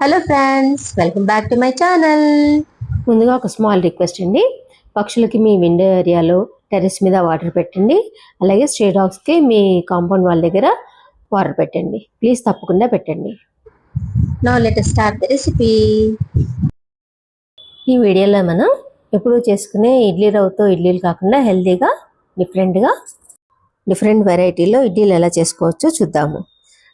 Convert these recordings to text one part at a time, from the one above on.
Hello friends welcome back to my channel ముందుగా ఒక small request అండి. పక్షులకి మీ విండో ఏరియాలో టెర్రస్ మీద వాటర్ పెట్టండి. అలాగే స్ట్రే డాగ్స్కి మీ కాంపౌండ్ వాళ్ళ దగ్గర వాటర్ పెట్టండి. ప్లీజ్ తప్పకుండా పెట్టండి. Now let start the recipe ఈ వీడియోలో మనం ఎప్పుడూ చేసుకునే ఇడ్లీ రవ్వతో ఇడ్లీలు కాకుండా హెల్తీగా డిఫరెంట్గా డిఫరెంట్ వెరైటీలో ఇడ్లీలు ఎలా చేసుకోవచ్చో చూద్దాము.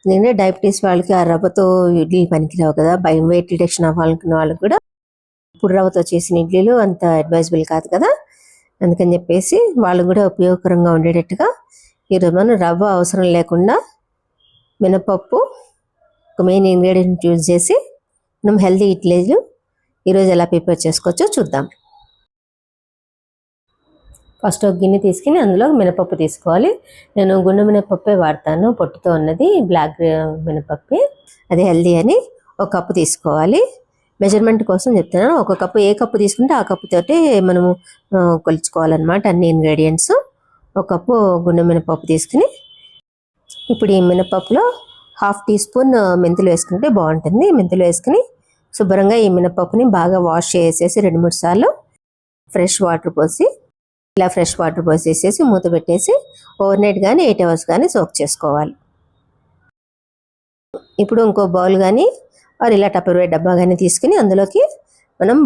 ఎందుకంటే డయాబెటీస్ వాళ్ళకి ఆ రవ్వతో ఇడ్లీలు పనికిరావు కదా భయం వెయిట్ డిటెక్షన్ అవ్వాలనుకున్న వాళ్ళకి కూడా ఇప్పుడు రవ్వతో చేసిన ఇడ్లీలు అంత అడ్వైజబుల్ కాదు కదా. అందుకని చెప్పేసి వాళ్ళకు కూడా ఉపయోగకరంగా ఉండేటట్టుగా ఈరోజు మనం రవ్వ అవసరం లేకుండా మినపప్పు ఒక మెయిన్ ఇంగ్రీడియంట్ యూజ్ చేసి మనం హెల్తీ ఇడ్లీలు ఈరోజు ఎలా ప్రిపేర్ చేసుకోవచ్చో చూద్దాం. ఫస్ట్ ఒక గిన్నె తీసుకుని అందులో మినపప్పు తీసుకోవాలి. నేను గుండె మినపప్పే వాడతాను. పొట్టుతో ఉన్నది బ్లాక్ మినపప్పే. అది హెల్దీ అని ఒక కప్పు తీసుకోవాలి. మెజర్మెంట్ కోసం చెప్తున్నాను. ఒక కప్పు ఏ కప్పు తీసుకుంటే ఆ కప్పుతోటి మనము కొలుచుకోవాలన్నమాట అన్ని ఇంగ్రీడియంట్స్ ఒక కప్పు గుండె మినపప్పు తీసుకుని ఇప్పుడు ఈ మినపప్పులో హాఫ్ టీ స్పూన్ మెంతులు వేసుకుంటే బాగుంటుంది. మెంతులు వేసుకుని శుభ్రంగా ఈ మినపప్పుని బాగా వాష్ చేసేసి రెండు మూడు సార్లు ఫ్రెష్ వాటర్ పోసి ఇలా ఫ్రెష్ వాటర్ పోసేసేసి మూత పెట్టేసి ఓవర్ నైట్ కానీ ఎయిట్ అవర్స్ కానీ సోక్ చేసుకోవాలి. ఇప్పుడు ఇంకో బౌల్ కానీ ఆర్ ఇలా టపర్వేర్ డబ్బా కానీ తీసుకుని అందులోకి మనం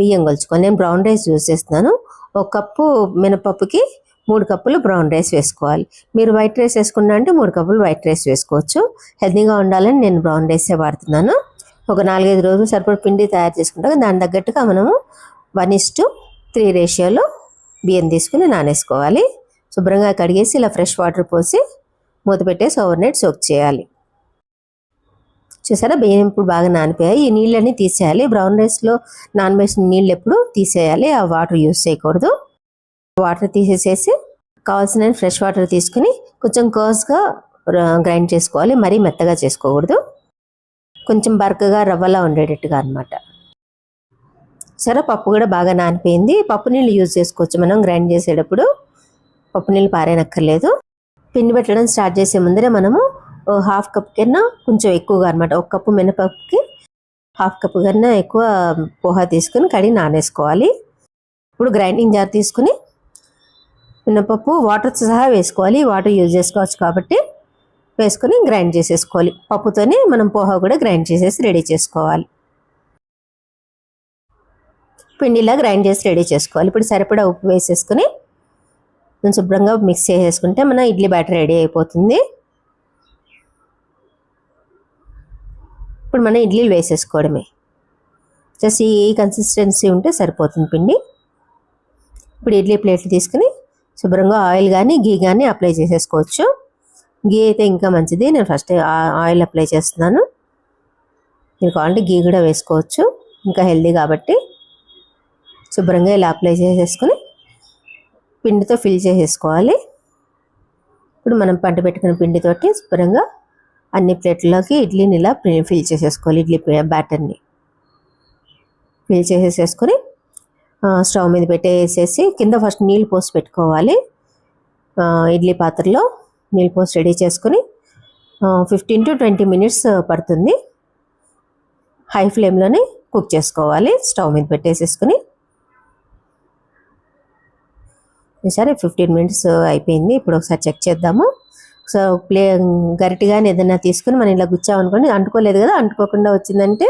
బియ్యం కొలుచుకోవాలి నేను బ్రౌన్ రైస్ యూజ్ చేస్తున్నాను. ఒక కప్పు మినపప్పుకి మూడు కప్పులు బ్రౌన్ రైస్ వేసుకోవాలి. మీరు వైట్ రైస్ వేసుకున్నా అంటే మూడు కప్పులు వైట్ రైస్ వేసుకోవచ్చు. హెల్తీగా ఉండాలని నేను బ్రౌన్ రైసే వాడుతున్నాను. ఒక నాలుగైదు రోజులు సరిపడ పిండి తయారు చేసుకుంటాం. దాని తగ్గట్టుగా మనము వన్ ఇస్ టు త్రీ రేషియోలో బియ్యం తీసుకుని నానేసుకోవాలి. శుభ్రంగా కడిగేసి ఇలా ఫ్రెష్ వాటర్ పోసి మూత పెట్టేసి ఓవర్ నైట్ సోక్ చేయాలి. చూసారా? బియ్యం ఇప్పుడు బాగా నానిపోయాయి. ఈ నీళ్ళన్నీ తీసేయాలి. బ్రౌన్ రైస్లో నానబేసిన నీళ్ళు ఎప్పుడు తీసేయాలి. ఆ వాటర్ యూస్ చేయకూడదు. వాటర్ తీసేసేసి కావాల్సిన ఫ్రెష్ వాటర్ తీసుకుని కొంచెం కోస్గా గ్రైండ్ చేసుకోవాలి. మరీ మెత్తగా చేసుకోకూడదు. కొంచెం బరకగా రవ్వలా ఉండేటట్టుగా అనమాట సరే పప్పు కూడా బాగా నానిపోయింది. పప్పు నీళ్ళు యూజ్ చేసుకోవచ్చు. మనం గ్రైండ్ చేసేటప్పుడు పప్పు నీళ్ళు పారేనక్కర్లేదు. పిండి పెట్టడం స్టార్ట్ చేసే ముందరే మనము హాఫ్ కప్ కన్నా కొంచెం ఎక్కువగా అనమాట ఒక కప్పు మినపప్పుకి హాఫ్ కప్ కన్నా ఎక్కువ పోహా తీసుకుని కడిగి నానేసుకోవాలి. ఇప్పుడు గ్రైండింగ్ జార్ తీసుకుని మినపప్పు వాటర్ సహా వేసుకోవాలి. వాటర్ యూజ్ చేసుకోవచ్చు కాబట్టి వేసుకొని గ్రైండ్ చేసేసుకోవాలి. పప్పుతోనే మనం పోహా కూడా గ్రైండ్ చేసేసి రెడీ చేసుకోవాలి. పిండిలా గ్రైండ్ చేసి రెడీ చేసుకోవాలి. ఇప్పుడు సరిపడా ఉప్పు వేసేసుకుని మనం శుభ్రంగా మిక్స్ చేసేసుకుంటే మన ఇడ్లీ బ్యాటర్ రెడీ అయిపోతుంది. ఇప్పుడు మనం ఇడ్లీలు వేసేసుకోవడమే. జస్ట్ ఈ కన్సిస్టెన్సీ ఉంటే సరిపోతుంది పిండి. ఇప్పుడు ఇడ్లీ ప్లేట్లు తీసుకుని శుభ్రంగా ఆయిల్ కానీ గీ కానీ అప్లై చేసేసుకోవచ్చు. గీ అయితే ఇంకా మంచిది. నేను ఫస్ట్ ఆయిల్ అప్లై చేస్తున్నాను. మీరు కావాలంటే గీ కూడా వేసుకోవచ్చు. ఇంకా హెల్దీ కాబట్టి శుభ్రంగా ఇలా అప్లై చేసేసుకొని పిండితో ఫిల్ చేసేసుకోవాలి. ఇప్పుడు మనం పంట పెట్టుకున్న పిండితోటి శుభ్రంగా అన్ని ప్లేట్లలోకి ఇడ్లీని ఇలా ఫిల్ చేసేసుకోవాలి ఇడ్లీ బ్యాటర్ని ఫిల్ చేసేసేసుకొని స్టవ్ మీద పెట్టేసేసి కింద ఫస్ట్ నీళ్ళు పోసి పెట్టుకోవాలి. ఇడ్లీ పాత్రలో నీళ్ళు పోసి రెడీ చేసుకొని ఫిఫ్టీన్ టు ట్వంటీ మినిట్స్ పడుతుంది. హై ఫ్లేమ్లోనే కుక్ చేసుకోవాలి. స్టవ్ మీద పెట్టేసేసుకుని సరే ఫిఫ్టీన్ మినిట్స్ అయిపోయింది. ఇప్పుడు ఒకసారి చెక్ చేద్దాము. సో ప్లే గరిటిగాని ఏదైనా తీసుకుని మనం ఇలా గుచ్చామనుకోండి అంటుకోలేదు కదా అంటుకోకుండా వచ్చిందంటే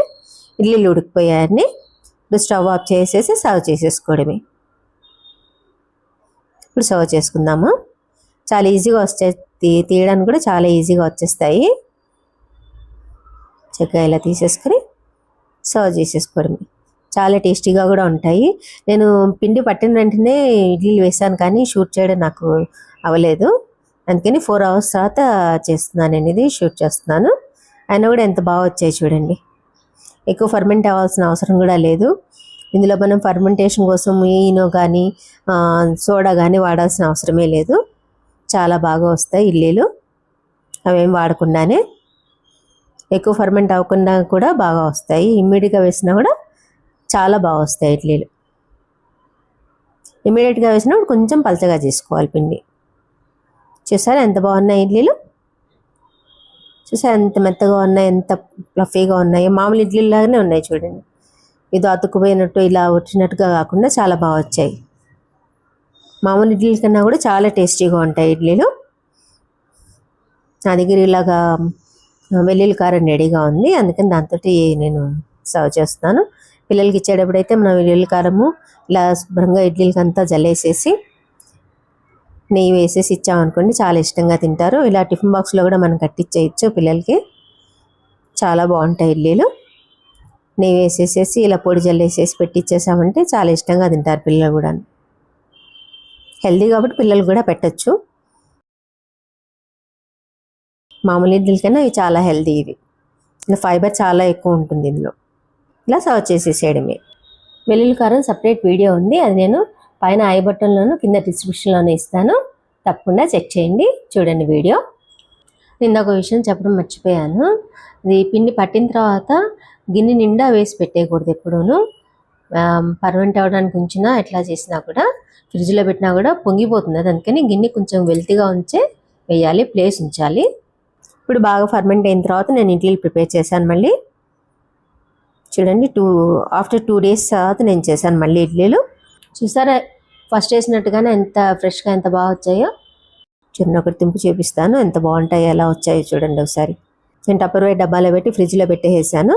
ఇడ్లీలు ఉడికిపోయాయని ఇప్పుడు స్టవ్ ఆఫ్ చేసేసి సర్వ్ చేసేసుకోవడమే. ఇప్పుడు సర్వ్ చేసుకుందాము. చాలా ఈజీగా వచ్చే తీ- తీయడానికి కూడా చాలా ఈజీగా వచ్చేస్తాయి. చక్కగా ఇలా తీసేసుకొని సర్వ్ చేసేసుకోవడమే. చాలా టేస్టీగా కూడా ఉంటాయి. నేను పిండి పట్టిన వెంటనే ఇడ్లీలు వేసాను కానీ షూట్ చేయడం నాకు అవ్వలేదు. అందుకని ఫోర్ అవర్స్ తర్వాత చేస్తున్నాను నేను ఇది షూట్ చేస్తున్నాను. అయినా కూడా ఎంత బాగా వచ్చాయి చూడండి. ఎక్కువ ఫర్మెంట్ అవ్వాల్సిన అవసరం కూడా లేదు. ఇందులో మనం ఫర్మెంటేషన్ కోసం ఈనో కానీ సోడా కానీ వాడాల్సిన అవసరమే లేదు. చాలా బాగా వస్తాయి ఇడ్లీలు. అవేం వాడకుండానే ఎక్కువ ఫర్మెంట్ అవ్వకుండా కూడా బాగా వస్తాయి. ఇమ్మీడియట్గా వేసినా కూడా చాలా బాగా వస్తాయి ఇడ్లీలు. ఇమీడియట్గా వేసినప్పుడు కొంచెం పలచగా చేసుకోవాలి పిండి. చూసారా ఎంత బాగున్నాయి ఇడ్లీలు? చూసారా ఎంత మెత్తగా ఉన్నాయి ఎంత ఫ్లఫీగా ఉన్నాయి? మామూలు ఇడ్లీ లాగానే ఉన్నాయి చూడండి. ఇది అతుక్కుపోయినట్టు ఇలా వచ్చినట్టుగా కాకుండా చాలా బాగా వచ్చాయి. మామూలు ఇడ్లీల కన్నా కూడా చాలా టేస్టీగా ఉంటాయి ఇడ్లీలు. నా దగ్గర ఇలాగా వెల్లుల్లి కారం రెడీగా ఉంది. అందుకని దాంతో నేను సర్వ్ చేస్తున్నాను. పిల్లలకి ఇచ్చేటప్పుడు అయితే మనం ఇడ్లీ కారము ఇలా శుభ్రంగా ఇడ్లీలకి అంతా జల్లేసేసి నెయ్యి వేసేసి ఇచ్చామనుకోండి చాలా ఇష్టంగా తింటారు. ఇలా టిఫిన్ బాక్స్లో కూడా మనం కట్టించేయచ్చు పిల్లలకి. చాలా బాగుంటాయి ఇడ్లీలు. నెయ్యి వేసేసేసి ఇలా పొడి జల్లేసేసి పెట్టించేసామంటే చాలా ఇష్టంగా తింటారు పిల్లలు కూడా. హెల్దీ కాబట్టి పిల్లలు కూడా పెట్టచ్చు. మామూలు ఇడ్లీలకైనా ఇవి చాలా హెల్దీ ఇవి. ఫైబర్ చాలా ఎక్కువ ఉంటుంది ఇందులో. ఇలా సర్వ్ చేసేసేయడమే. వెల్లుల్లి కారం సపరేట్ వీడియో ఉంది. అది నేను పైన ఐ బటన్లోను కింద డిస్క్రిప్షన్లోనే ఇస్తాను. తప్పకుండా చెక్ చేయండి. చూడండి వీడియో. నిన్న ఒక విషయం చెప్పడం మర్చిపోయాను. ఇది పిండి పట్టిన తర్వాత గిన్నె నిండా వేసి పెట్టేయకూడదు ఎప్పుడూను. పర్మనెంట్ అవ్వడానికి ఉంచినా ఎట్లా చేసినా కూడా ఫ్రిడ్జ్లో పెట్టినా కూడా పొంగిపోతుంది. అది అందుకని గిన్నె కొంచెం వెల్తిగా ఉంచే వేయాలి ప్లేస్ ఉంచాలి. ఇప్పుడు బాగా ఫర్మెంట్ అయిన తర్వాత నేను ఇడ్లీలు ప్రిపేర్ చేశాను మళ్ళీ. చూడండి టూ ఆఫ్టర్ టూ డేస్ తర్వాత నేను చేశాను మళ్ళీ ఇడ్లీలు. చూసారా ఫస్ట్ వేసినట్టుగానే ఎంత ఫ్రెష్గా ఎంత బాగా వచ్చాయో? చిన్న ఒకటి తింపు చూపిస్తాను ఎంత బాగుంటాయో ఎలా వచ్చాయో చూడండి ఒకసారి. నేను టప్పర్ డబ్బాలో పెట్టి ఫ్రిడ్జ్లో పెట్టేసాను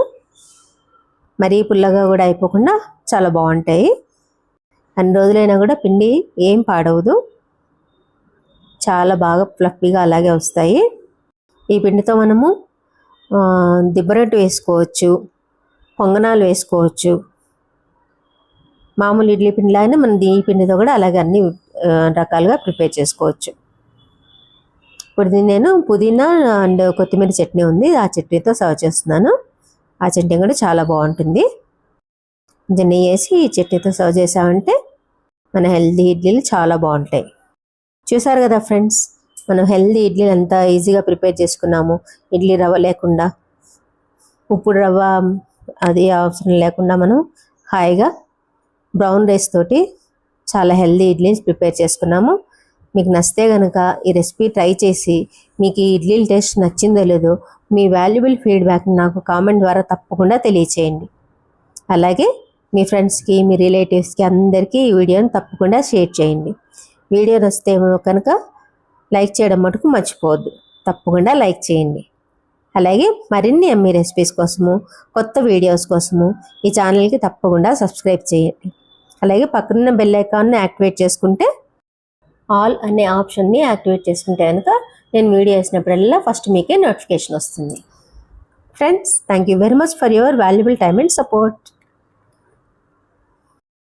మరీ పుల్లగా కూడా అయిపోకుండా చాలా బాగుంటాయి. అన్ని రోజులైనా కూడా పిండి ఏం పాడవదు. చాలా బాగా ఫ్లఫీగా అలాగే వస్తాయి. ఈ పిండితో మనము ఆ, దిబ్బరొట్టు వేసుకోవచ్చు. పొంగనాలు వేసుకోవచ్చు. మామూలు ఇడ్లీ పిండిలాగానే మనం దీని పిండితో కూడా అలాగే అన్ని రకాలుగా ప్రిపేర్ చేసుకోవచ్చు. ఇప్పుడు దీన్ని నేను పుదీనా అండ్ కొత్తిమీర చట్నీ ఉంది. ఆ చట్నీతో సర్వ్ చేస్తున్నాను. ఆ చట్నీ కూడా చాలా బాగుంటుంది. కొంచెం నెయ్యి వేసి ఈ చట్నీతో సర్వ్ చేసామంటే మన హెల్దీ ఇడ్లీలు చాలా బాగుంటాయి. చూసారు కదా ఫ్రెండ్స్ మనం హెల్దీ ఇడ్లీలు ఎంత ఈజీగా ప్రిపేర్ చేసుకున్నాము. ఇడ్లీ రవ్వ లేకుండా ఉప్పుడు రవ్వ అది అవసరం లేకుండా మనం హాయిగా బ్రౌన్ రైస్ తోటి చాలా హెల్దీ ఇడ్లీని ప్రిపేర్ చేసుకున్నాము. మీకు నచ్చితే కనుక ఈ రెసిపీ ట్రై చేసి మీకు ఈ ఇడ్లీల టేస్ట్ నచ్చిందో లేదో మీ వాల్యుబుల్ ఫీడ్బ్యాక్ నాకు కామెంట్ ద్వారా తప్పకుండా తెలియచేయండి. అలాగే మీ ఫ్రెండ్స్కి మీ రిలేటివ్స్కి అందరికీ ఈ వీడియోని తప్పకుండా షేర్ చేయండి. వీడియో నచ్చితే కనుక లైక్ చేయడం మటుకు మర్చిపోవద్దు. తప్పకుండా లైక్ చేయండి. అలాగే మరిన్ని ఎమ్మీ రెసిపీస్ కోసము కొత్త వీడియోస్ కోసము ఈ ఛానల్కి తప్పకుండా సబ్స్క్రైబ్ చేయండి. అలాగే పక్కనున్న బెల్ ఐకాన్ని యాక్టివేట్ చేసుకుంటే ఆల్ అనే ఆప్షన్ని యాక్టివేట్ చేసుకుంటే కనుక నేను వీడియో వేసినప్పుడల్లా ఫస్ట్ మీకే నోటిఫికేషన్ వస్తుంది. Friends thank you very much for your valuable time and support